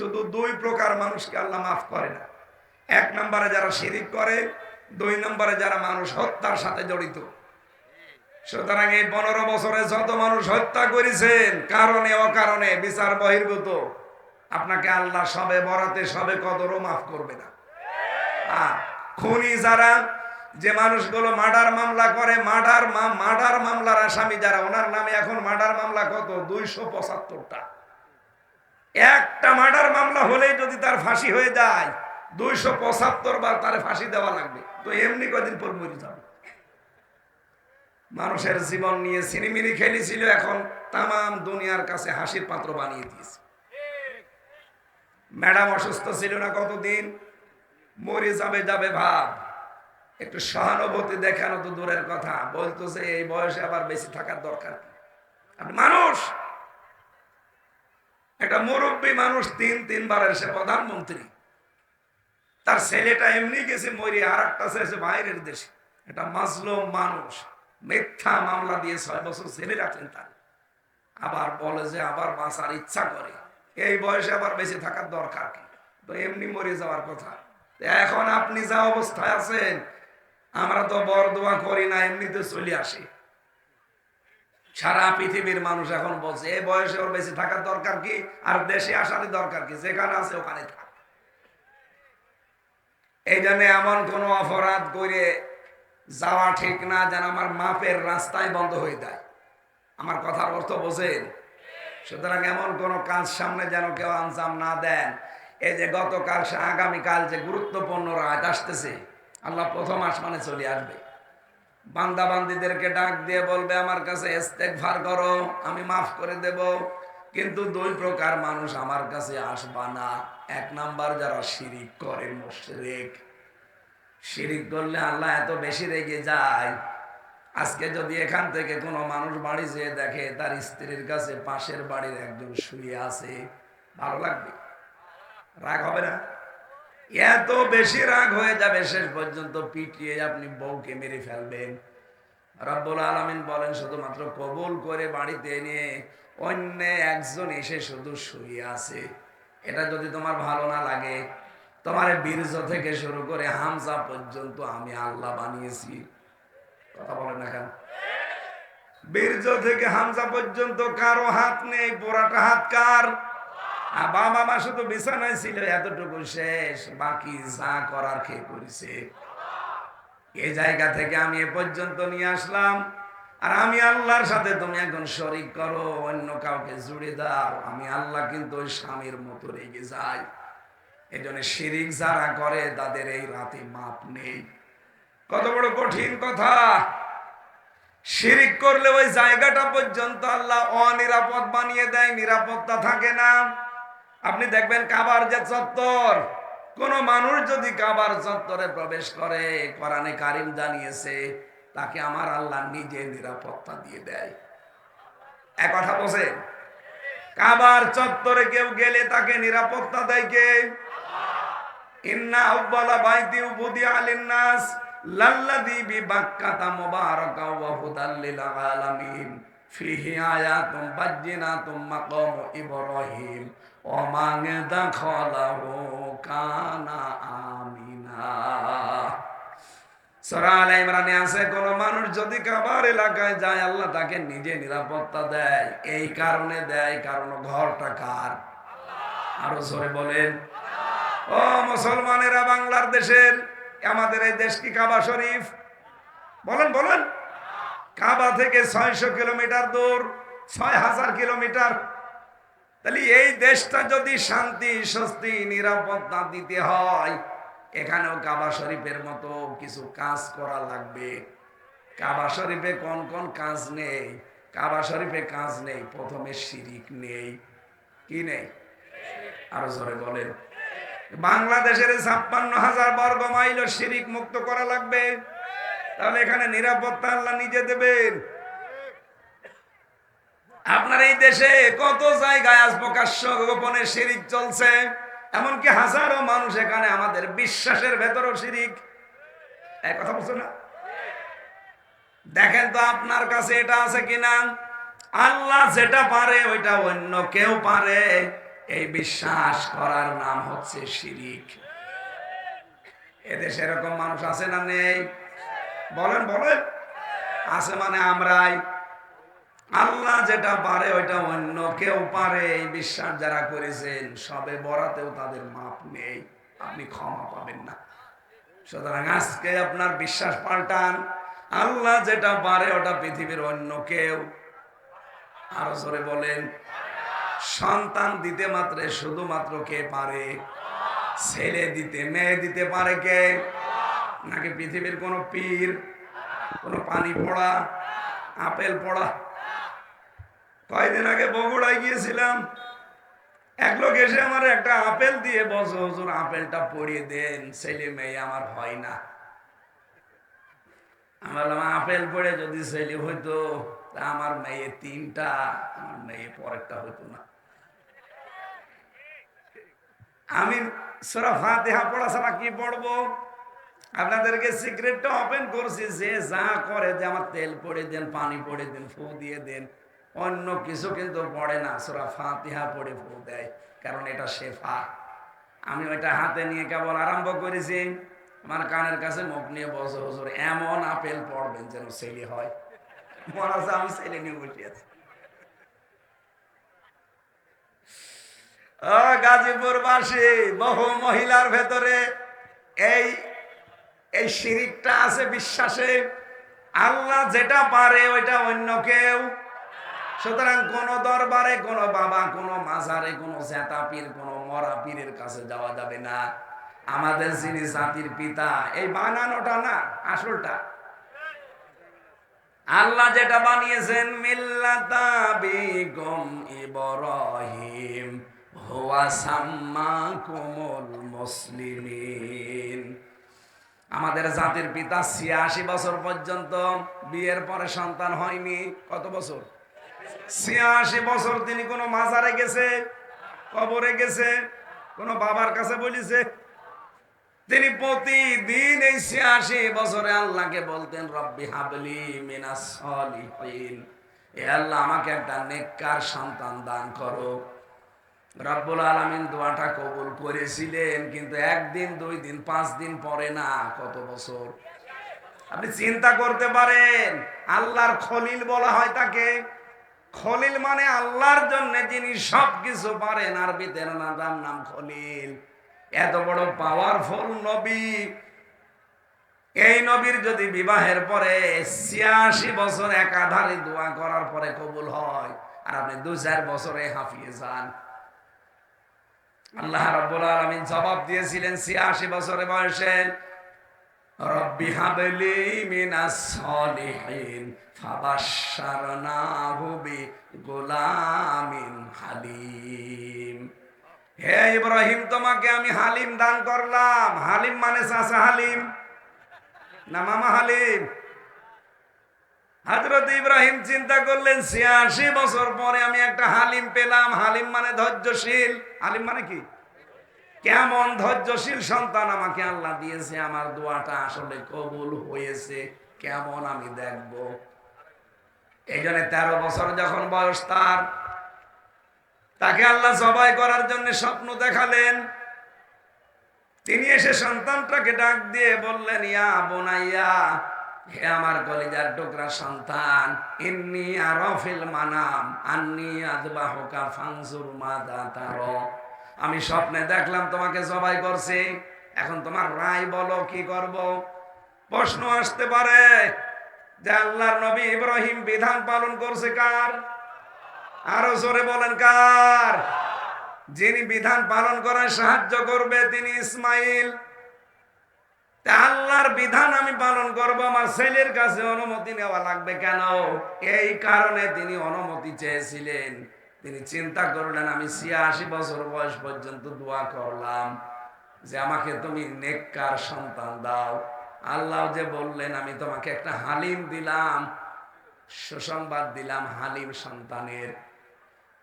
শুধু দুই প্রকার মানুষকে আল্লাহ মাফ করে না। এক নম্বরে যারা শিরিক করে, দুই নম্বরে যারা মানুষ হত্যার সাথে জড়িত। সুতরাং এই পনেরো বছরে যত মানুষ হত্যা করেছেন, কারণে অকারণে বিচার বহির্ভূত, আপনাকে আল্লাহ সবে বরাতে, সবে কদরও মাফ করবে না। খুনি যারা, যে মানুষগুলো মার্ডার মামলা করে, মার্ডার মার্ডার মামলার আসামি যারা, ওনার নামে এখন মার্ডার মামলা কত? দুইশো পঁচাত্তরটা। একটা মার্ডার মামলা হলেই যদি তার ফাঁসি হয়ে যায়, দুইশো পঁচাত্তর বার তার ফাঁসি দেওয়া লাগবে। তো এমনি কদিন পর মরে যাবে। মানুষের জীবন নিয়ে সিনেমিনি খেলেছিল, এখন তাম দুনিয়ার কাছে হাসির পাত্র বানিয়ে দিয়েছে। ম্যাডাম অসুস্থ ছিল না কতদিন? মরে যাবে যাবে ভাব। একটু সহানুভূতি দেখানো তো দূরের কথা। বলতো যে, এই বয়সে আবার বেশি থাকার দরকার আপনি মানুষ! একটা মুরব্বী মানুষ তিন তিনবার এসে প্রধানমন্ত্রী। তার ছেলেটা এমনি গেছে মরি আর একটা এসে বাইরের দেশে। এটা মাজলুম মানুষ, মিথ্যা মামলা দিয়ে ছয় বছর ছেলে রাখেন তার। আবার বলে যে আবার বাঁচার ইচ্ছা করে। এই বয়সে আবার বেঁচে থাকার দরকার কি? তো এমনি মরে যাওয়ার কথা। এখন আপনি যা অবস্থায় আছেন, আমরা তো বর দোয়া করি না, এমনিতে চলে আসি। সারা পৃথিবীর মানুষ এখন বলছে এই বয়সে ওর বেশি থাকার দরকার কি? আর দেশে আসারই দরকার কি? যেখানে আছে ওখানে থাক। এই জন্য এমন কোন অপরাধ করে যাওয়া ঠিক না যেন আমার মাপের রাস্তায় বন্ধ হয়ে যায়। আমার কথার অর্থ বোঝেন? সুতরাং এমন কোন কাজ সামনে যেন কেউ আঞ্জাম না দেন। এই যে গতকাল আগামীকাল যে গুরুত্বপূর্ণ রাত আসতেছে, আল্লাহ প্রথম আসমানে চলে আসবে। বান্দা বান্দিদেরকে ডাক দিয়ে বলবে, আমার কাছে ইস্তেগফার করো, আমি মাফ করে দেব। কিন্তু দুই প্রকার মানুষ আমার কাছে আসবা না। এক নাম্বার যারা শিরিক করে, মুশরিক। শিরিক করলে আল্লাহ এত বেশি রেগে যায়। আজকে যদি এখান থেকে কোনো মানুষ বাড়ি যেয়ে দেখে, তার স্ত্রীর কাছে পাশের বাড়ির একজন শুয়ে আছে, ভালো লাগবে? রাগ হবে না? এত বেশি রাগ হয়ে যাবে, শেষ পর্যন্ত পিটিয়ে আপনি বউকে মেরে ফেলবেন। রব্বুল আলমিন বলেন, শুধুমাত্র কবুল করে বাড়িতে এনে অন্য একজন এসে শুধু শুয়ে আছে। এটা যদি তোমার ভালো না লাগে, তোমার বীর্য থেকে শুরু করে হামজা পর্যন্ত আমি আল্লাহ বানিয়েছি। কথা বলেন না কেন? বীর্য থেকে হামজা পর্যন্ত কারও হাত নেই, পোড়াটা হাত কার? বাবা মা শুধু বিছানায় ছিল, এতটুকু শেষ, বাকি যা করার খেয়ে করেছে এই জায়গা থেকে আমি এ পর্যন্ত নিয়ে আসলাম। আর আমি আল্লাহর সাথে তুমি এখন শরিক করো, অন্য কাউকে জুড়ে দাও। আমি আল্লাহ কিন্তু ওই স্বামীর মতো রেগে যাই এই জন্য শিরিক যারা করে, তাদের এই রাতে মাপ নেই। কত বড় কঠিন কথা। শিরিক করলে ওই জায়গাটা পর্যন্ত আল্লাহ অনিরাপদ বানিয়ে দেয়, নিরাপত্তা থাকে না। আপনি দেখবেন কাবার যে চত্বর, কোন মানুষ যদি কাবার চত্বরে প্রবেশ করে, কোরআনে কারিম জানিয়েছে, তাকে আমার আল্লাহ নিজে নিরাপত্তা দিয়ে দেয়। এক কথা বসে কাবার চত্বরে কেউ গেলে তাকে নিরাপত্তা দেয় কে? ইন্না মান দাখালাহু কানা আমিনা। সূরা আলে ইমরানে আছে কোন মানুষ যদি কাবার এলাকায় যায় আল্লাহ তাকে নিজে নিরাপত্তা দেয়। এই কারণে দেয় কারণ ঘরটা কার? আরও জোরে বলেন। ও মুসলমানেরা বাংলার দেশের আমাদের এই দেশ কি কাবা শরীফ? বলেন বলেন। কাবা থেকে ছয়শো কিলোমিটার দূর ছয় হাজার কিলোমিটার তাহলে এই দেশটা যদি শান্তি, স্বস্তি, নিরাপত্তা দিতে হয়, এখানেও কাবা শরীফের মতো কিছু কাজ করা লাগবে। কাবা শরীফে কোন কোন কাজ নেই? কাবা শরীফে কাজ নেই, প্রথমে শিরিক নেই। কি নেই? আরও জোরে বলেন। বাংলাদেশের ছাপ্পান্ন হাজার বর্গ মাইল শিরিক মুক্ত করা লাগবে। তাহলে এখানে নিরাপত্তা আল্লাহ নিজে দেবেন। আপনার এই দেশে কত জায়গায় আজ প্রকাশ্য গোপনে শিরিক চলছে? এমনকি হাজারো মানুষ এখানে আমাদের বিশ্বাসের ভেতরও শিরিক। এক কথা বলছো না? দেখেন তো আপনার কাছে এটা আছে কিনা? আল্লাহ যেটা পারে, ওইটা অন্য কেউ পারে। এই বিশ্বাস করার নাম হচ্ছে শিরিক। এদেশে এরকম মানুষ আছে না নেই? বলেন বলেন। আছে মানে আমরাই। আল্লাহ যেটা পারে, ওইটা অন্য কেউ পারে। এই বিশ্বাস যারা করেছেন, সবে বরাতেও তাদের মাপ নেই। আপনি ক্ষমা পাবেন না। সুতরাং আজকে আপনার বিশ্বাস পাল্টান। আল্লাহ যেটা পারে, ওটা পৃথিবীর অন্য কেউ। আরও জোরে বলেন, সন্তান দিতে মাত্রে শুধুমাত্র কে পারে? ছেলে দিতে, মেয়ে দিতে পারে কে? নাকি পৃথিবীর কোন পীর, কোন পানি পড়া, আপেল পড়া? কয়দিন আগে বগুড়ায় গিয়েছিলাম। এক লোক এসে আমার একটা আপেল দিয়ে বসে হুজুর, আপেলটা পড়িয়ে দেন, ছেলে মেয়ে আমার হয় না। আমার আপেল পড়ে যদি ছেলে হইতো, তা আমার মেয়ে তিনটা, আমার মেয়ে পরেরটা হইতো না। আমি সোরা ফাতেহা পড়া ছাড়া কি পড়ব? আপনাদেরকে সিক্রেটটা ওপেন করছি, যে যা করে যে আমার তেল পড়ে দেন, পানি পড়ে দেন, ফু দিয়ে দেন। অন্য কিছু কিন্তু পড়ে না। সোরা ফাতিহা পড়ে ফু দেয়, কারণ এটা শেফা। আমি ওইটা হাতে নিয়ে কেবল আরম্ভ করেছি। আমার কানের কাছে মুখ নিয়ে বসে হুজুর, এমন আপেল পড়বেন যেন ছেলে হয়। মনে হচ্ছে আমি ছেলে নিয়ে বসে আছি। ও গাজীপুর বাসী বহু মহিলার ভেতরে এই এই শিরিকটা আছে বিশ্বাসে। আল্লাহ যেটা পারে ওইটা অন্য কেউ। সুতরাং কোন দরবারে, কোন বাবা, কোন মাজারে, কোন জেতা পীর, কোন মরা পীরের কাছে যাওয়া যাবে না। আমাদের যিনি জাতির পিতা, এই বানানোটা না, আসলটা। আল্লাহ যেটা বানিয়েছেন আমাদের জাতির পিতা ছিয়াশি বছর পর্যন্ত বিয়ের পরে সন্তান হয়নি। কত বছর? ছিয়াশি বছর তিনি কোনো মাজারে গেছে, কবরে গেছে, কোনো বাবার কাছে বলিছে। তিনি প্রতিদিন এই ছিয়াশি বছরে আল্লাহকে বলতেন, রব্বি হাবলি মিনাস সলিহিন। এ আল্লাহ আমাকে একটা নেককার সন্তান দান করো। রব্বুল আলমিন দোয়াটা কবুল করেছিলেন, কিন্তু একদিন, দুই দিন, পাঁচ দিন পরে না, কত বছর? আপনি চিন্তা করতে পারেন, আল্লাহর খলিল বলা হয় তাকে। খলিল মানে আল্লাহর জন্য যিনি সব কিছু পারেন আরবিতে নাম নাম খলিল। এত বড় পাওয়ারফুল নবী। এই নবীর যদি বিবাহের পরে ছিয়াশি বছর একাধারে দোয়া করার পরে কবুল হয়, আর আপনি দু চার বছরে হাঁপিয়ে যান। আল্লাহ রাব্বুল আলামিন জবাব দিয়েছিলেন ছিয়াশি বছরে বয়সে। রব্বি হাবলি মিনাস সলিহিন, ফাবাশশারনাহু বি গোলামিন হালিম। হে ইব্রাহিম, তোমাকে আমি হালিম দান করলাম। হালিম মানে চাচা হালিম না মামা হালিম? হাজরত ইব্রাহিম চিন্তা করলেন, ছিয়াশি বছর পরে আমি একটা হালিম পেলাম। হালিম মানে ধৈর্যশীল। হালিম মানে কি? কেমন ধৈর্যশীল সন্তান আমাকে আল্লাহ দিয়েছে, আমার দোয়াটা আসলে কবুল হয়েছে, কেমন আমি দেখব? এই জন্য তেরো বছর যখন বয়স তার, তাকে আল্লাহ জবাই করার জন্য স্বপ্ন দেখালেন। তিনি এসে সন্তানটাকে ডাক দিয়ে বললেন, ইয়া বোনাইয়া, হে আমার কলিজার টুকরা সন্তান, ইন্নি আরফিল মানাম, আন্নি আদবাহকা ফাংসুর মাদা তার। আমি স্বপ্নে দেখলাম তোমাকে জবাই করছি। এখন তোমার রায় বলো, কি করব? প্রশ্ন আসতে পারে যে আল্লাহর নবী ইব্রাহিম বিধান পালন করছে কার? আরও জোরে বলেন কার? যিনি বিধান পালন করায় সাহায্য করবে তিনি ইসমাইল। আল্লাহর বিধান আমি পালন করব, আমার ছেলের কাছে অনুমতি নেওয়া লাগবে কেন? এই কারণে তিনি অনুমতি চেয়েছিলেন। তিনি চিন্তা করলেন, আমি ছিয়াশি বছর বয়স পর্যন্ত দোয়া করলাম যে আমাকে তুমি নেককার সন্তান দাও। আল্লাহ যে বললেন, আমি তোমাকে একটা হালিম দিলাম, সুসংবাদ দিলাম হালিম সন্তানের।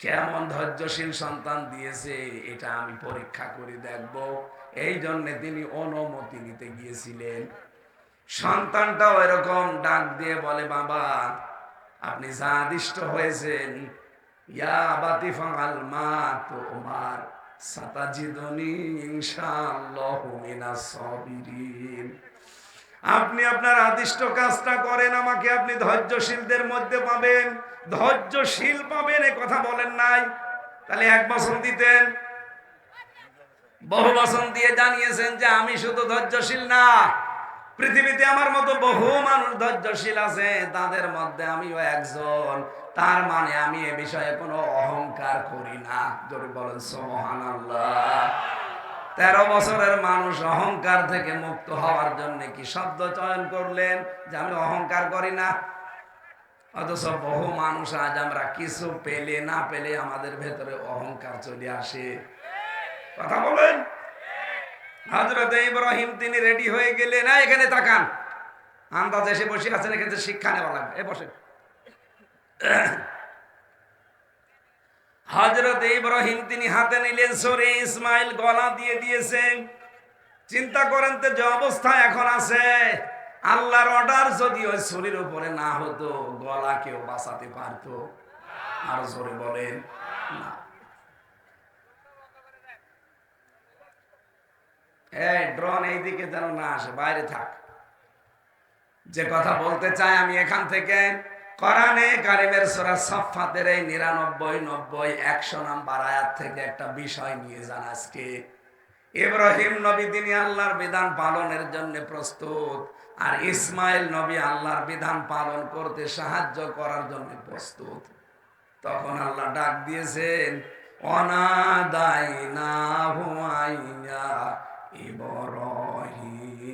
কেমন ধৈর্যশীল সন্তান দিয়েছে, এটা আমি পরীক্ষা করে দেখব। এই জন্য তিনি অনুমতি নিতে গিয়েছিলেন। সন্তানটাও এরকম ডাক দিয়ে বলে, বাবা, আপনি যা আদিষ্ট হয়েছেন ইয়া মা আপনি আপনার আদিষ্ট কাজটা করেন, আমাকে আপনি ধৈর্যশীলদের মধ্যে পাবেন। ধৈর্যশীল পাবেন, এ কথা বলেন নাই। তাহলে এক বছর দিতেন। বহু বছর দিয়ে জানিয়েছেন যে আমি শুধু ধৈর্যশীল না পৃথিবীতে আমার মতো বহু মানুষ ধৈর্যশীল আছে, তাদের মধ্যে আমিও একজন। তার মানে আমি এ বিষয়ে কোনো অহংকার করি না। যদি বলেন সোহান তেরো বছরের মানুষ অহংকার থেকে মুক্ত হওয়ার জন্য কি শব্দ চয়ন করলেন যে আমি অহংকার করি না? অথচ বহু মানুষ আজ আমরা কিছু পেলে না পেলে আমাদের ভেতরে অহংকার চলে আসে। কথা বলেন। হজরত ইব্রাহিম তিনি রেডি হয়ে গেলেন না এখানে তাকান। আন্দাজ এসে বসে আছেন, এখানে শিক্ষা নেওয়া লাগবে। এ বসে হজরত ইব্রাহিম তিনি হাতে নিলেন সরে ইসমাইল, গলা দিয়ে দিয়েছেন চিন্তা করেন তো, যে অবস্থা এখন আছে। আল্লাহর অর্ডার যদি ওই শরীর উপরে না হতো, গলা কেউ বাঁচাতে পারতো? আর জোরে বলেন। না। এই ড্রোন এইদিকে যেন না আসে, বাইরে থাক। যে কথা বলতে চাই আমি এখান থেকে। কোরআনে কারিমের সূরা সাফফাতের এই 99 90 100 নাম্বার আয়াত থেকে একটা বিষয় নিয়ে যান আজকে। ইব্রাহিম নবী তিনি আল্লাহর বিধান পালনের জন্য প্রস্তুত, আর ইসমাইল নবী আল্লাহর বিধান পালন করতে সাহায্য করার জন্য প্রস্তুত। তখন আল্লাহ ডাক দিয়েছেন অনাদাইনা হুয়াইয়া ইব্রাহিম।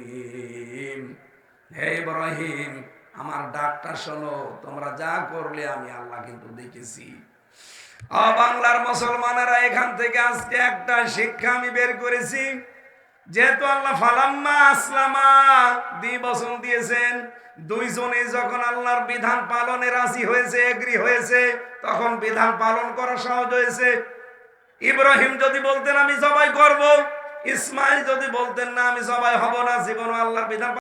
হে ইব্রাহিম, আমার ডাকটা শোনো, তোমরা যা করলে আমি আল্লাহ কিন্তু দেখেছি। বাংলার মুসলমানেরা, এখান থেকে আজকে একটা শিক্ষা আমি বের করেছি। যেহেতু আল্লাহ ফালাম্মা আসলামা দুই বছর দিয়েছেন দুইজনে যখন আল্লাহর বিধান পালনে রাজি হয়েছে, এগ্রি হয়েছে, তখন বিধান পালন করা সহজ হয়েছে। ইব্রাহিম যদি বলতেন, আমি সবাই করব। ইসমাইল যদি বলতেন না আমি সবাই হব না জীবন আল্লাহর বিধান